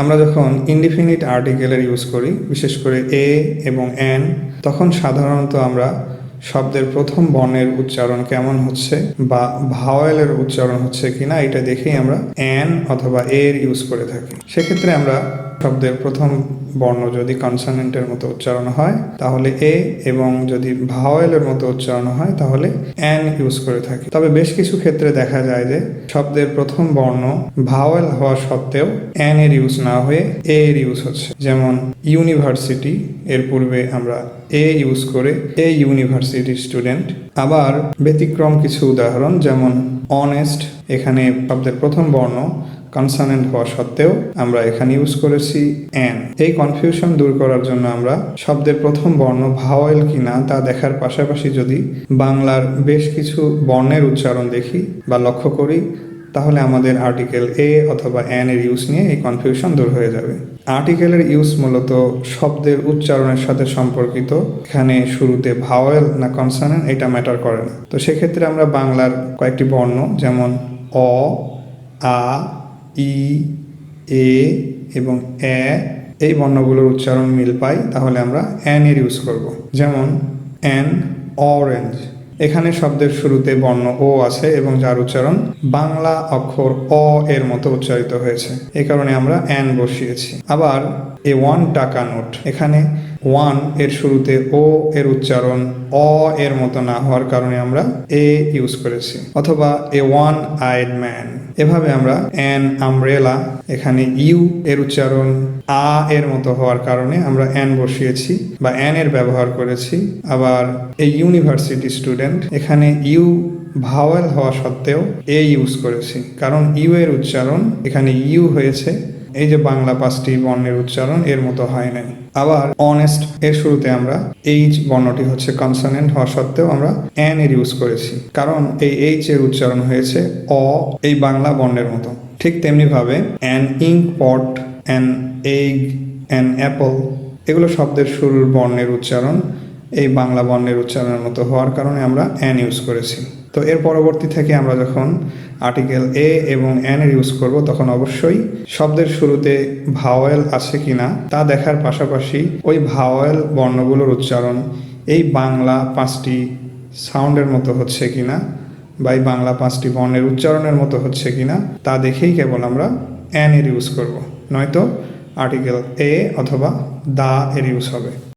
আমরা যখন indefinite আর্টিকেলের use করি, বিশেষ করে এ এবং এন তখন সাধারণত আমরা শব্দের প্রথম বর্ণের উচ্চারণ কেমন হচ্ছে বা ভাওয়েলের উচ্চারণ হচ্ছে কিনা এটা দেখেই আমরা এন অথবা এর ইউজ করে থাকি। সেক্ষেত্রে আমরা শব্দের প্রথম বর্ণ যদি কনসনেন্টের মতো উচ্চারণ হয়, তাহলে এ এবং যদি ভাওয়েলের মতো উচ্চারণ হয়, তাহলে এন ইউজ করে থাকি। তবে বেশ কিছু ক্ষেত্রে দেখা যায় যে, শব্দের প্রথম বর্ণ ভাওয়েল হওয়া সত্ত্বেও এন এর ইউজ না হয়ে এ এর ইউজ হচ্ছে। যেমন ইউনিভার্সিটি এর পূর্বে আমরা এ ইউজ করে এ ইউনিভার্সিটি স্টুডেন্ট আবার ব্যতিক্রম কিছু উদাহরণ, যেমন অনেস্ট এখানে শব্দের প্রথম বর্ণ কনসানেন্ট হওয়া সত্ত্বেও আমরা এখানে ইউজ করেছি এন এই কনফিউশন দূর করার জন্য আমরা শব্দের প্রথম বর্ণ ভাওয়েল কিনা তা দেখার পাশাপাশি যদি বাংলার বেশ কিছু বর্ণের উচ্চারণ দেখি বা লক্ষ্য করি, তাহলে আমাদের আর্টিকেল এ অথবা এন এর ইউজ নিয়ে এই কনফিউশন দূর হয়ে যাবে। আর্টিকেলের ইউজ মূলত শব্দের উচ্চারণের সাথে সম্পর্কিত। এখানে শুরুতে ভাওয়েল না কনসানেন্ট এটা ম্যাটার করে না। তো সেক্ষেত্রে আমরা বাংলার কয়েকটি বর্ণ, যেমন অ, আ ই, এ এবং এ এই বর্ণগুলোর উচ্চারণ মিল পাই, তাহলে আমরা অ্যান এর ইউজ করব। যেমন অ্যান অরেঞ্জ এখানে শব্দের শুরুতে বর্ণ ও আছে এবং যার উচ্চারণ বাংলা অক্ষর অ এর মতো উচ্চারিত হয়েছে। এই কারণে আমরা অ্যান বসিয়েছি। আবার, এ ওয়ান টাকা নোট। এখানে ওয়ানের শুরুতে ও এর উচ্চারণ অ এর মতো না হওয়ার কারণে আমরা এ ইউজ করেছি, অথবা এ ওয়ান আইড ম্যান। এভাবে আমরা অ্যান আমব্রেলা, এখানে ইউ এর উচ্চারণ, আ এর মতো হওয়ার কারণে আমরা অ্যান বসিয়েছি বা অ্যান এর ব্যবহার করেছি। আবার এ ইউনিভার্সিটি স্টুডেন্ট, এখানে ইউ ভাওয়েল হওয়া সত্ত্বেও এ ইউজ করেছি, কারণ ইউ এর উচ্চারণ এখানে ইউ হয়েছে এই যে বাংলা পাঁচটি বর্ণের উচ্চারণ, এর মতো হয় নাই। আবার অনেস্ট এর শুরুতে আমরা এইচ বর্ণটি হচ্ছে কনসনেন্ট হওয়া সত্ত্বেও আমরা অ্যান এর ইউজ করেছি। কারণ এই এইচ এর উচ্চারণ হয়েছে অ এই বাংলা বর্ণের মতো। ঠিক তেমনিভাবে an ink pot an egg an apple এগুলো শব্দের শুরুর বর্ণের উচ্চারণ এই বাংলা বর্ণের উচ্চারণের মতো হওয়ার কারণে আমরা অ্যান ইউজ করেছি। তো এর পরবর্তী থেকে আমরা যখন আর্টিকেল এ এবং এন এর ইউজ করব, তখন অবশ্যই শব্দের শুরুতে ভাওয়েল আছে কিনা তা দেখার পাশাপাশি ওই ভাওয়েল বর্ণগুলোর উচ্চারণ, এই বাংলা পাঁচটি সাউন্ডের মতো হচ্ছে কিনা বা এই বাংলা পাঁচটি বর্ণের উচ্চারণের মতো হচ্ছে কিনা তা দেখেই কেবল আমরা অ্যান এর ইউজ করব। নয়তো আর্টিকেল এ অথবা দা এর ইউজ হবে।